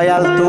loyalty.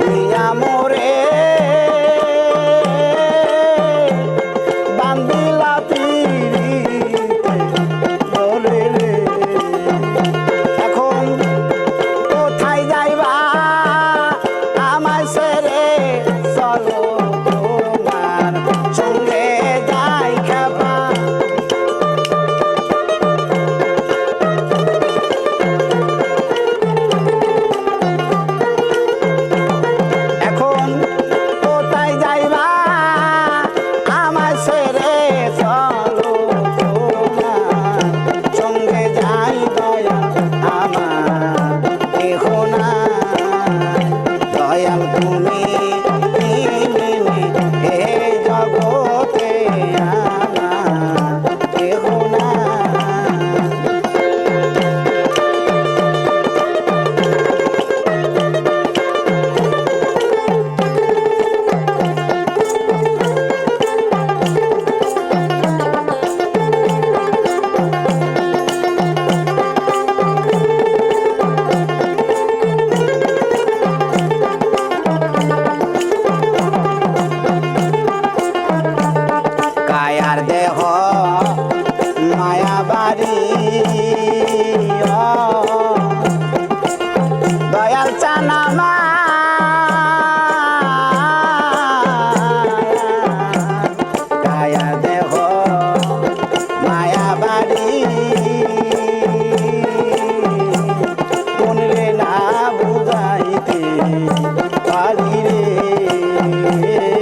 দিয়া মোরে Oh, oh,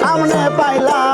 সামনে পাইলাম।